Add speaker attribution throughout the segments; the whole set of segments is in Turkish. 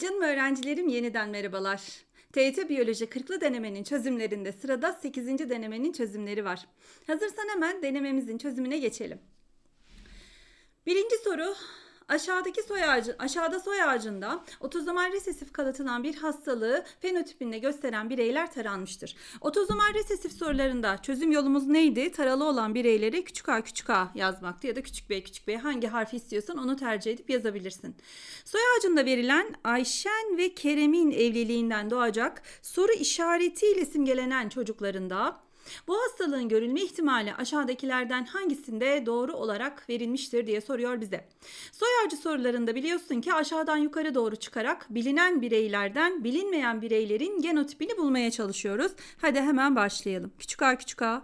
Speaker 1: Canım öğrencilerim yeniden merhabalar. TYT Biyoloji 40'lı denemenin çözümlerinde sırada 8. denemenin çözümleri var. Hazırsan hemen denememizin çözümüne geçelim. Birinci soru aşağıdaki soy ağacı, aşağıda soy ağacında otozomal resesif kalıtılan bir hastalığı fenotipinde gösteren bireyler taranmıştır. Otozomal resesif sorularında çözüm yolumuz neydi? Taralı olan bireyleri küçük a küçük a yazmaktı ya da küçük b küçük b hangi harfi istiyorsan onu tercih edip yazabilirsin. Soy ağacında verilen Ayşen ve Kerem'in evliliğinden doğacak soru işaretiyle simgelenen çocuklarında bu hastalığın görülme ihtimali aşağıdakilerden hangisinde doğru olarak verilmiştir diye soruyor bize. Soy ağacı sorularında biliyorsun ki aşağıdan yukarı doğru çıkarak bilinen bireylerden bilinmeyen bireylerin genotipini bulmaya çalışıyoruz. Hadi hemen başlayalım. Küçük a küçük a,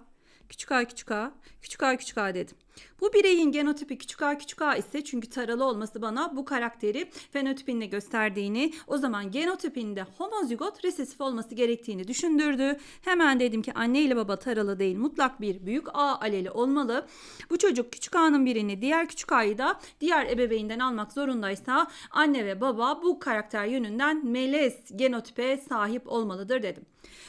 Speaker 1: küçük a küçük a, küçük a küçük a dedim. Bu bireyin genotipi küçük a küçük a ise çünkü taralı olması bana bu karakteri fenotipinde gösterdiğini o zaman genotipinde homozigot resesif olması gerektiğini düşündürdü. Hemen dedim ki anne ile baba taralı değil mutlak bir büyük A aleli olmalı. Bu çocuk küçük A'nın birini diğer küçük A'yı da diğer ebeveynden almak zorundaysa anne ve baba bu karakter yönünden melez genotipe sahip olmalıdır dedim.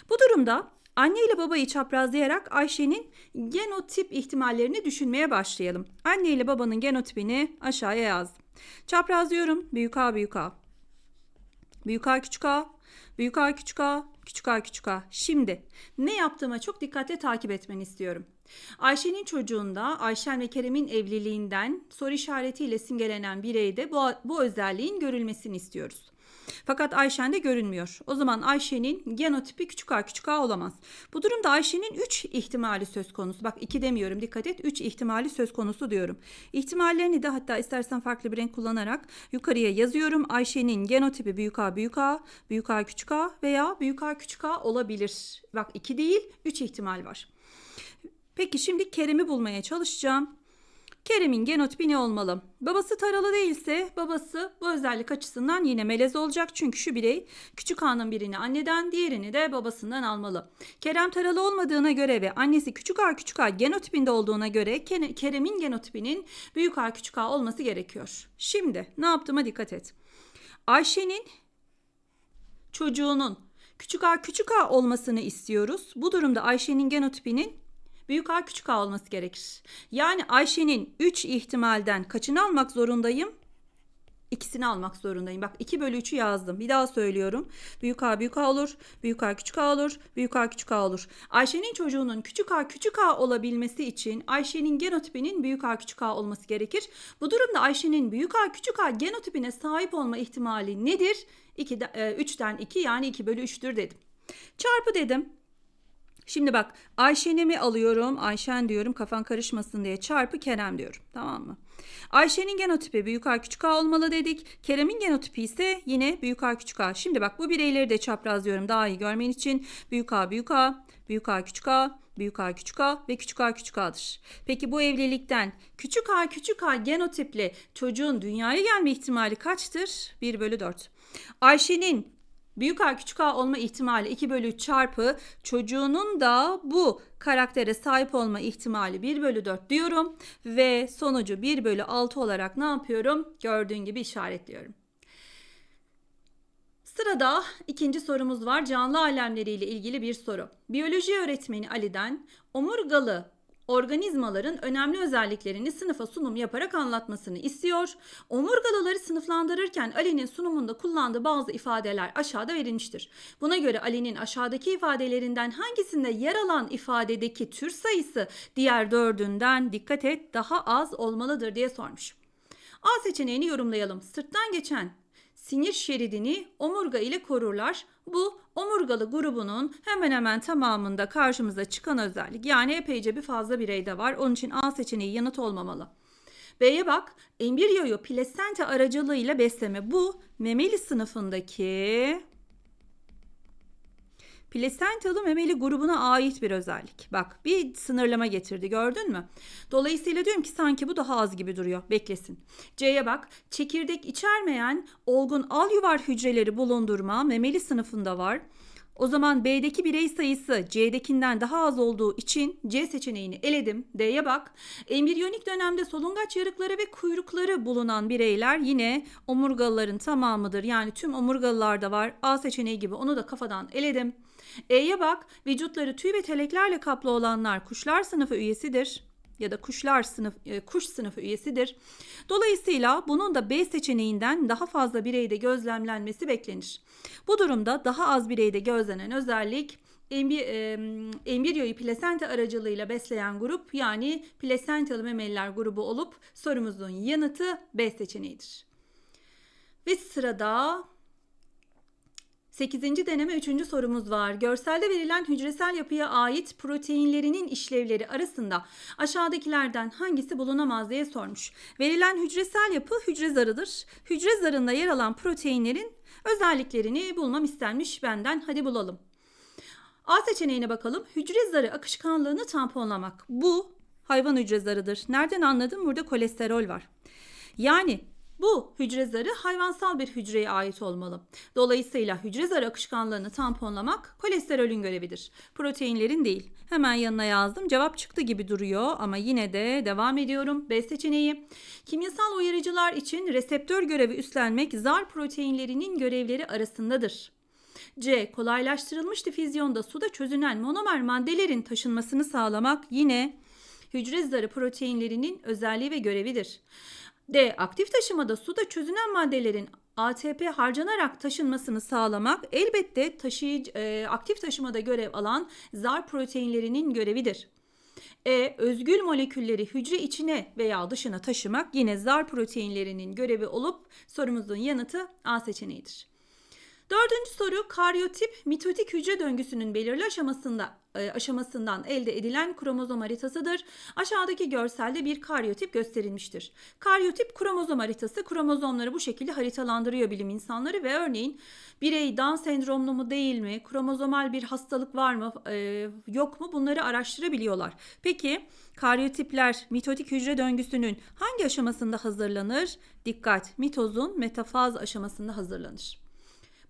Speaker 1: Bu durumda Anne ile babayı çaprazlayarak Ayşe'nin genotip ihtimallerini düşünmeye başlayalım. Anne ile babanın genotipini aşağıya yazdım. Çaprazlıyorum. Büyük A büyük A. Büyük A küçük A. Büyük A küçük A. Küçük A küçük A. Şimdi ne yaptığıma çok dikkatle takip etmeni istiyorum. Ayşe'nin çocuğunda Ayşen ve Kerem'in evliliğinden soru işaretiyle simgelenen bireyde bu, bu özelliğin görülmesini istiyoruz. Fakat Ayşen'de görünmüyor. O zaman Ayşe'nin genotipi küçük a küçük a olamaz. Bu durumda Ayşe'nin 3 ihtimali söz konusu. Bak 2 demiyorum dikkat et 3 ihtimali söz konusu diyorum. İhtimallerini de hatta istersen farklı bir renk kullanarak yukarıya yazıyorum. Ayşe'nin genotipi büyük a büyük a, büyük a küçük a veya büyük a küçük a olabilir. Bak 2 değil 3 ihtimal var. Peki şimdi Kerem'i bulmaya çalışacağım. Kerem'in genotipi ne olmalı? Babası taralı değilse babası bu özellik açısından yine melez olacak. Çünkü şu birey küçük A'nın birini anneden diğerini de babasından almalı. Kerem taralı olmadığına göre ve annesi küçük A küçük A genotipinde olduğuna göre Kerem'in genotipinin büyük A küçük A olması gerekiyor. Şimdi ne yaptığıma dikkat et. Ayşe'nin çocuğunun küçük A küçük A olmasını istiyoruz. Bu durumda Ayşe'nin genotipinin büyük A küçük A olması gerekir. Yani Ayşe'nin 3 ihtimalden kaçını almak zorundayım? İkisini almak zorundayım. Bak 2 bölü 3'ü yazdım. Bir daha söylüyorum. Büyük A büyük A olur. Büyük A küçük A olur. Büyük A küçük A olur. Ayşe'nin çocuğunun küçük A küçük A olabilmesi için Ayşe'nin genotipinin büyük A küçük A olması gerekir. Bu durumda Ayşe'nin büyük A küçük A genotipine sahip olma ihtimali nedir? 2, 3'ten 2 yani 2 bölü 3'tür dedim. Çarpı dedim. Şimdi bak Ayşen'i mi alıyorum? Ayşen diyorum kafan karışmasın diye çarpı Kerem diyorum. Tamam mı? Ayşe'nin genotipi büyük A küçük A olmalı dedik. Kerem'in genotipi ise yine büyük A küçük A. Şimdi bak bu bireyleri de çaprazlıyorum daha iyi görmen için. Büyük A büyük A, büyük A küçük A, büyük A küçük A ve küçük A küçük A'dır. Peki bu evlilikten küçük A küçük A genotipli çocuğun dünyaya gelme ihtimali kaçtır? 1 bölü 4. Ayşe'nin Büyük A küçük A olma ihtimali 2 bölü 3 çarpı çocuğunun da bu karaktere sahip olma ihtimali 1 bölü 4 diyorum. Ve sonucu 1 bölü 6 olarak ne yapıyorum? Gördüğün gibi işaretliyorum. Sırada ikinci sorumuz var. Canlı alemleriyle ilgili bir soru. Biyoloji öğretmeni Ali'den omurgalı organizmaların önemli özelliklerini sınıfa sunum yaparak anlatmasını istiyor. Omurgalıları sınıflandırırken Ali'nin sunumunda kullandığı bazı ifadeler aşağıda verilmiştir. Buna göre Ali'nin aşağıdaki ifadelerinden hangisinde yer alan ifadedeki tür sayısı diğer dördünden dikkat et daha az olmalıdır diye sormuş. A seçeneğini yorumlayalım. Sırttan geçen sinir şeridini omurga ile korurlar. Bu omurgalı grubunun hemen hemen tamamında karşımıza çıkan özellik. Yani epeyce bir fazla bireyde var. Onun için A seçeneği yanıt olmamalı. B'ye bak. Embriyoyu plasenta aracılığıyla besleme. Bu memeli sınıfındaki Plasentalı memeli grubuna ait bir özellik. Bak bir sınırlama getirdi gördün mü? Dolayısıyla diyorum ki sanki bu daha az gibi duruyor. Beklesin. C'ye bak. Çekirdek içermeyen olgun al yuvar hücreleri bulundurma memeli sınıfında var. O zaman B'deki birey sayısı C'dekinden daha az olduğu için C seçeneğini eledim. D'ye bak. Embriyonik dönemde solungaç yarıkları ve kuyrukları bulunan bireyler yine omurgalıların tamamıdır. Yani tüm omurgalılarda var. A seçeneği gibi onu da kafadan eledim. E'ye bak. Vücutları tüy ve teleklerle kaplı olanlar kuşlar sınıfı üyesidir ya da kuşlar sınıf e, kuş sınıfı üyesidir. Dolayısıyla bunun da B seçeneğinden daha fazla bireyde gözlemlenmesi beklenir. Bu durumda daha az bireyde gözlenen özellik e, embriyoyu plasenta aracılığıyla besleyen grup yani plasentalı memeliler grubu olup sorumuzun yanıtı B seçeneğidir. Ve sırada 8. deneme 3. sorumuz var. Görselde verilen hücresel yapıya ait proteinlerinin işlevleri arasında aşağıdakilerden hangisi bulunamaz diye sormuş. Verilen hücresel yapı hücre zarıdır. Hücre zarında yer alan proteinlerin özelliklerini bulmam istenmiş benden. Hadi bulalım. A seçeneğine bakalım. Hücre zarı akışkanlığını tamponlamak. Bu hayvan hücre zarıdır. Nereden anladım? Burada kolesterol var. Yani bu hücre zarı hayvansal bir hücreye ait olmalı. Dolayısıyla hücre zarı akışkanlığını tamponlamak kolesterolün görevidir. Proteinlerin değil. Hemen yanına yazdım. Cevap çıktı gibi duruyor ama yine de devam ediyorum. B seçeneği. Kimyasal uyarıcılar için reseptör görevi üstlenmek zar proteinlerinin görevleri arasındadır. C. Kolaylaştırılmış difüzyonda suda çözünen monomer maddelerin taşınmasını sağlamak yine hücre zarı proteinlerinin özelliği ve görevidir. D. Aktif taşımada suda çözünen maddelerin ATP harcanarak taşınmasını sağlamak elbette taşıyıcı, e, aktif taşımada görev alan zar proteinlerinin görevidir. E. Özgül molekülleri hücre içine veya dışına taşımak yine zar proteinlerinin görevi olup sorumuzun yanıtı A seçeneğidir. Dördüncü soru karyotip mitotik hücre döngüsünün belirli aşamasında aşamasından elde edilen kromozom haritasıdır. Aşağıdaki görselde bir karyotip gösterilmiştir. Karyotip kromozom haritası kromozomları bu şekilde haritalandırıyor bilim insanları ve örneğin birey Down sendromlu mu değil mi, kromozomal bir hastalık var mı, e, yok mu bunları araştırabiliyorlar. Peki karyotipler mitotik hücre döngüsünün hangi aşamasında hazırlanır? Dikkat, mitozun metafaz aşamasında hazırlanır.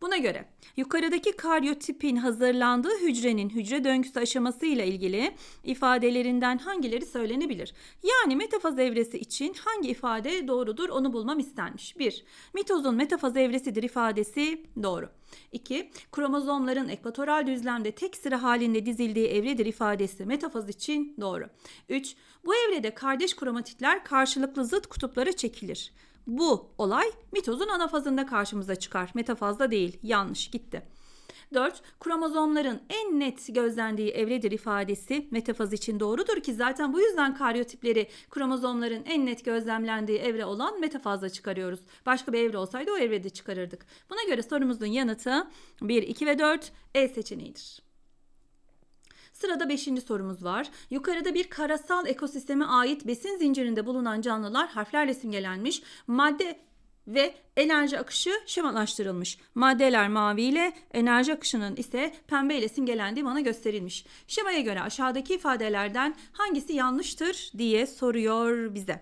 Speaker 1: Buna göre yukarıdaki karyotipin hazırlandığı hücrenin hücre döngüsü aşaması ile ilgili ifadelerinden hangileri söylenebilir? Yani metafaz evresi için hangi ifade doğrudur onu bulmam istenmiş. 1. Mitozun metafaz evresidir ifadesi doğru. 2. Kromozomların ekvatoral düzlemde tek sıra halinde dizildiği evredir ifadesi metafaz için doğru. 3. Bu evrede kardeş kromatitler karşılıklı zıt kutuplara çekilir. Bu olay mitozun anafazında karşımıza çıkar. Metafazda değil. Yanlış gitti. 4. Kromozomların en net gözlendiği evredir ifadesi metafaz için doğrudur ki zaten bu yüzden karyotipleri kromozomların en net gözlemlendiği evre olan metafazda çıkarıyoruz. Başka bir evre olsaydı o evrede çıkarırdık. Buna göre sorumuzun yanıtı 1, 2 ve 4 E seçeneğidir. Sırada 5. sorumuz var. Yukarıda bir karasal ekosisteme ait besin zincirinde bulunan canlılar harflerle simgelenmiş. Madde ve enerji akışı şemalaştırılmış. Maddeler mavi ile enerji akışının ise pembe ile simgelendiği bana gösterilmiş. Şemaya göre aşağıdaki ifadelerden hangisi yanlıştır diye soruyor bize.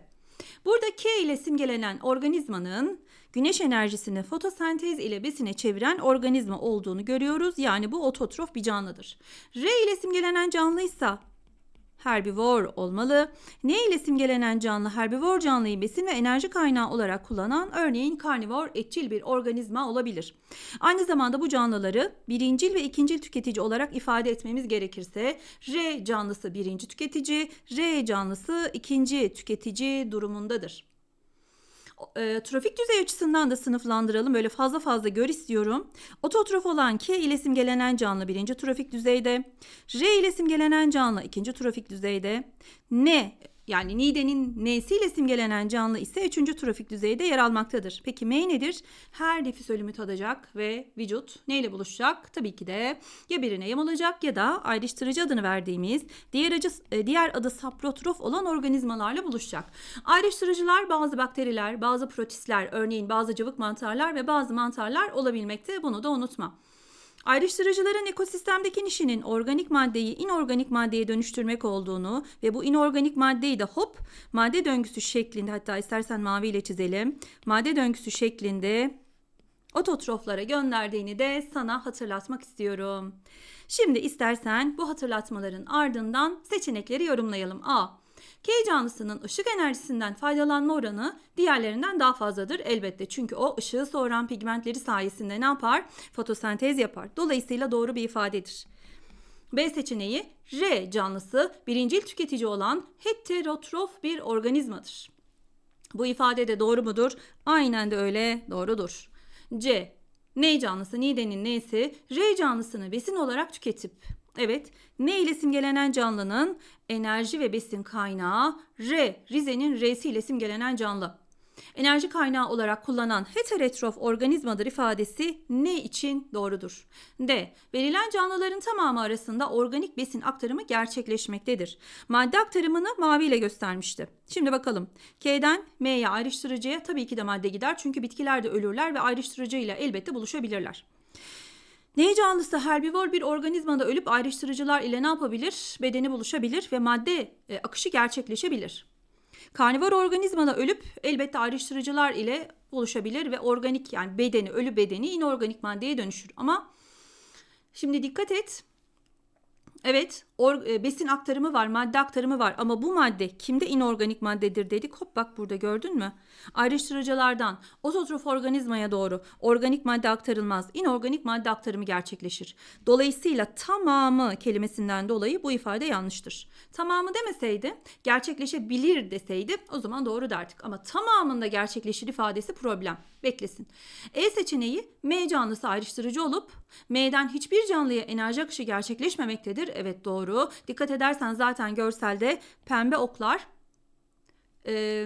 Speaker 1: Burada K ile simgelenen organizmanın güneş enerjisini fotosentez ile besine çeviren organizma olduğunu görüyoruz. Yani bu ototrof bir canlıdır. R ile simgelenen canlıysa herbivor olmalı. N ile simgelenen canlı herbivor canlıyı besin ve enerji kaynağı olarak kullanan örneğin karnivor etçil bir organizma olabilir. Aynı zamanda bu canlıları birincil ve ikincil tüketici olarak ifade etmemiz gerekirse R canlısı birinci tüketici, R canlısı ikinci tüketici durumundadır e, trafik düzey açısından da sınıflandıralım. Böyle fazla fazla gör istiyorum. Ototrof olan K ile simgelenen canlı birinci trafik düzeyde. R ile simgelenen canlı ikinci trafik düzeyde. N yani Nide'nin N'siyle simgelenen canlı ise 3. trafik düzeyde yer almaktadır. Peki M nedir? Her nefis ölümü tadacak ve vücut neyle buluşacak? Tabii ki de ya birine yem olacak ya da ayrıştırıcı adını verdiğimiz diğer, acı, e, diğer adı saprotrof olan organizmalarla buluşacak. Ayrıştırıcılar bazı bakteriler, bazı protistler, örneğin bazı cıvık mantarlar ve bazı mantarlar olabilmekte. Bunu da unutma. Ayrıştırıcıların ekosistemdeki işinin organik maddeyi inorganik maddeye dönüştürmek olduğunu ve bu inorganik maddeyi de hop madde döngüsü şeklinde hatta istersen maviyle çizelim. Madde döngüsü şeklinde ototroflara gönderdiğini de sana hatırlatmak istiyorum. Şimdi istersen bu hatırlatmaların ardından seçenekleri yorumlayalım. A. K canlısının ışık enerjisinden faydalanma oranı diğerlerinden daha fazladır elbette. Çünkü o ışığı soğuran pigmentleri sayesinde ne yapar? Fotosentez yapar. Dolayısıyla doğru bir ifadedir. B seçeneği R canlısı birincil tüketici olan heterotrof bir organizmadır. Bu ifade de doğru mudur? Aynen de öyle doğrudur. C. N canlısı Nide'nin N'si R canlısını besin olarak tüketip Evet, N ile simgelenen canlının enerji ve besin kaynağı R, Rize'nin R'si ile simgelenen canlı. Enerji kaynağı olarak kullanan heterotrof organizmadır ifadesi ne için doğrudur? D. Verilen canlıların tamamı arasında organik besin aktarımı gerçekleşmektedir. Madde aktarımını mavi ile göstermişti. Şimdi bakalım. K'den M'ye ayrıştırıcıya tabii ki de madde gider. Çünkü bitkiler de ölürler ve ayrıştırıcıyla elbette buluşabilirler. Ne canlısı herbivor bir organizmada ölüp ayrıştırıcılar ile ne yapabilir? Bedeni buluşabilir ve madde e, akışı gerçekleşebilir. Karnivor organizmada ölüp elbette ayrıştırıcılar ile oluşabilir ve organik yani bedeni, ölü bedeni inorganik maddeye dönüşür. Ama şimdi dikkat et. Evet, or, e, besin aktarımı var, madde aktarımı var ama bu madde kimde inorganik maddedir dedik. Hop bak burada gördün mü? Ayrıştırıcılardan ototrof organizmaya doğru organik madde aktarılmaz. inorganik madde aktarımı gerçekleşir. Dolayısıyla tamamı kelimesinden dolayı bu ifade yanlıştır. Tamamı demeseydi, gerçekleşebilir deseydi o zaman doğru derdik. Ama tamamında gerçekleşir ifadesi problem. Beklesin. E seçeneği M canlısı ayrıştırıcı olup M'den hiçbir canlıya enerji akışı gerçekleşmemektedir. Evet doğru. Dikkat edersen zaten görselde pembe oklar e,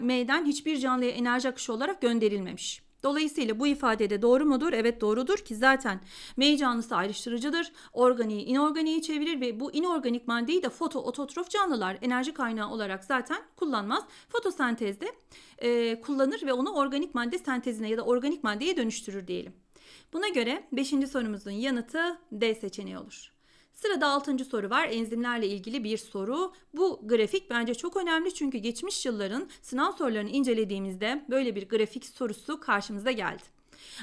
Speaker 1: M'den hiçbir canlıya enerji akışı olarak gönderilmemiş. Dolayısıyla bu ifadede doğru mudur? Evet doğrudur ki zaten M canlısı ayrıştırıcıdır. Organiği inorganiği çevirir ve bu inorganik maddeyi de foto ototrof canlılar enerji kaynağı olarak zaten kullanmaz. Fotosentezde e, kullanır ve onu organik madde sentezine ya da organik maddeye dönüştürür diyelim. Buna göre 5. sorumuzun yanıtı D seçeneği olur. Sırada 6. soru var. Enzimlerle ilgili bir soru. Bu grafik bence çok önemli çünkü geçmiş yılların sınav sorularını incelediğimizde böyle bir grafik sorusu karşımıza geldi.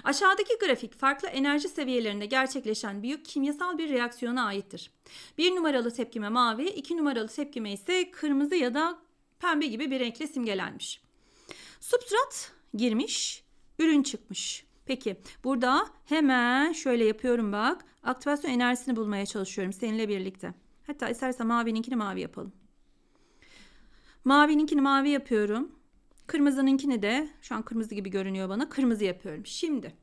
Speaker 1: Aşağıdaki grafik farklı enerji seviyelerinde gerçekleşen büyük kimyasal bir reaksiyona aittir. Bir numaralı tepkime mavi, iki numaralı tepkime ise kırmızı ya da pembe gibi bir renkle simgelenmiş. Substrat girmiş, ürün çıkmış. Peki burada hemen şöyle yapıyorum bak. Aktivasyon enerjisini bulmaya çalışıyorum seninle birlikte. Hatta istersen mavininkini mavi yapalım. Mavininkini mavi yapıyorum. Kırmızınınkini de şu an kırmızı gibi görünüyor bana. Kırmızı yapıyorum. Şimdi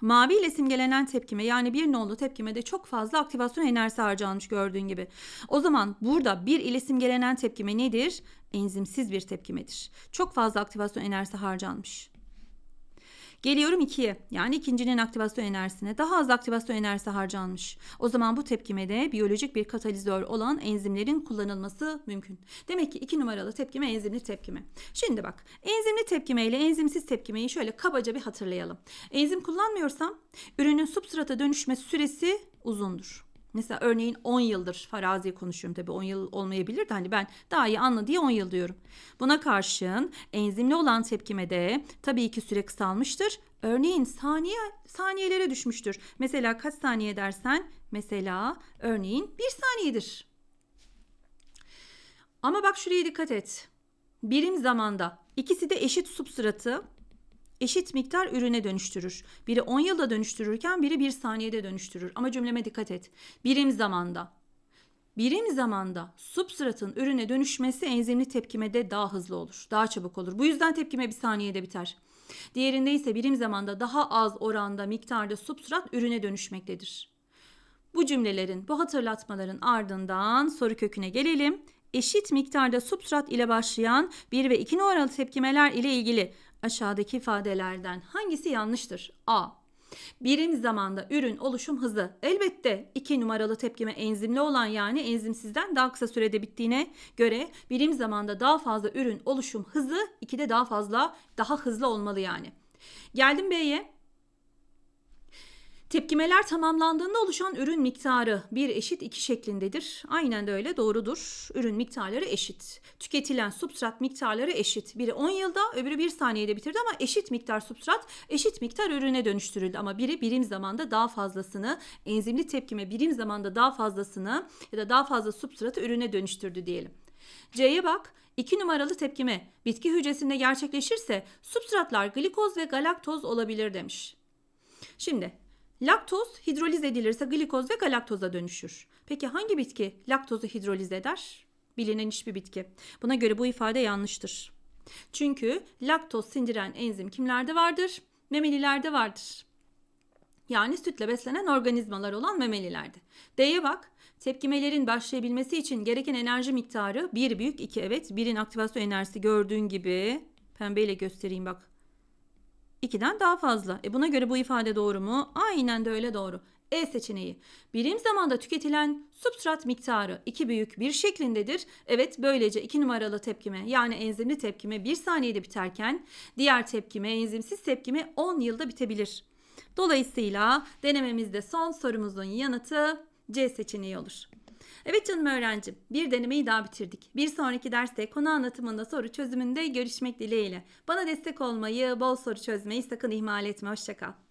Speaker 1: mavi ile simgelenen tepkime yani bir nolu tepkimede çok fazla aktivasyon enerjisi harcanmış gördüğün gibi. O zaman burada bir ile simgelenen tepkime nedir? Enzimsiz bir tepkimedir. Çok fazla aktivasyon enerjisi harcanmış. Geliyorum 2'ye yani ikincinin aktivasyon enerjisine daha az aktivasyon enerjisi harcanmış. O zaman bu tepkimede biyolojik bir katalizör olan enzimlerin kullanılması mümkün. Demek ki 2 numaralı tepkime enzimli tepkime. Şimdi bak enzimli tepkime ile enzimsiz tepkimeyi şöyle kabaca bir hatırlayalım. Enzim kullanmıyorsam ürünün substrata dönüşme süresi uzundur. Mesela örneğin 10 yıldır farazi konuşuyorum tabii 10 yıl olmayabilir de hani ben daha iyi anla diye 10 yıl diyorum. Buna karşın enzimli olan tepkimede tabii ki süre kısalmıştır. Örneğin saniye saniyelere düşmüştür. Mesela kaç saniye dersen mesela örneğin bir saniyedir. Ama bak şuraya dikkat et. Birim zamanda ikisi de eşit substratı eşit miktar ürüne dönüştürür. Biri 10 yılda dönüştürürken biri 1 saniyede dönüştürür. Ama cümleme dikkat et. Birim zamanda. Birim zamanda substratın ürüne dönüşmesi enzimli tepkimede daha hızlı olur. Daha çabuk olur. Bu yüzden tepkime bir saniyede biter. Diğerinde ise birim zamanda daha az oranda miktarda substrat ürüne dönüşmektedir. Bu cümlelerin, bu hatırlatmaların ardından soru köküne gelelim. Eşit miktarda substrat ile başlayan 1 ve 2 numaralı tepkimeler ile ilgili aşağıdaki ifadelerden hangisi yanlıştır? A. Birim zamanda ürün oluşum hızı elbette 2 numaralı tepkime enzimli olan yani enzimsizden daha kısa sürede bittiğine göre birim zamanda daha fazla ürün oluşum hızı 2'de daha fazla daha hızlı olmalı yani. Geldim B'ye. Tepkimeler tamamlandığında oluşan ürün miktarı 1 eşit 2 şeklindedir. Aynen de öyle doğrudur. Ürün miktarları eşit. Tüketilen substrat miktarları eşit. Biri 10 yılda öbürü 1 saniyede bitirdi ama eşit miktar substrat eşit miktar ürüne dönüştürüldü. Ama biri birim zamanda daha fazlasını enzimli tepkime birim zamanda daha fazlasını ya da daha fazla substratı ürüne dönüştürdü diyelim. C'ye bak. 2 numaralı tepkime bitki hücresinde gerçekleşirse substratlar glikoz ve galaktoz olabilir demiş. Şimdi laktoz hidroliz edilirse glikoz ve galaktoza dönüşür. Peki hangi bitki laktozu hidroliz eder? Bilinen hiçbir bitki. Buna göre bu ifade yanlıştır. Çünkü laktoz sindiren enzim kimlerde vardır? Memelilerde vardır. Yani sütle beslenen organizmalar olan memelilerde. D'ye bak. Tepkimelerin başlayabilmesi için gereken enerji miktarı 1 büyük 2 evet. 1'in aktivasyon enerjisi gördüğün gibi pembeyle göstereyim bak. 2'den daha fazla. E buna göre bu ifade doğru mu? Aynen de öyle doğru. E seçeneği. Birim zamanda tüketilen substrat miktarı 2 büyük 1 şeklindedir. Evet böylece 2 numaralı tepkime yani enzimli tepkime 1 saniyede biterken diğer tepkime enzimsiz tepkime 10 yılda bitebilir. Dolayısıyla denememizde son sorumuzun yanıtı C seçeneği olur. Evet canım öğrencim, bir denemeyi daha bitirdik. Bir sonraki derste konu anlatımında soru çözümünde görüşmek dileğiyle. Bana destek olmayı, bol soru çözmeyi sakın ihmal etme. Hoşçakal.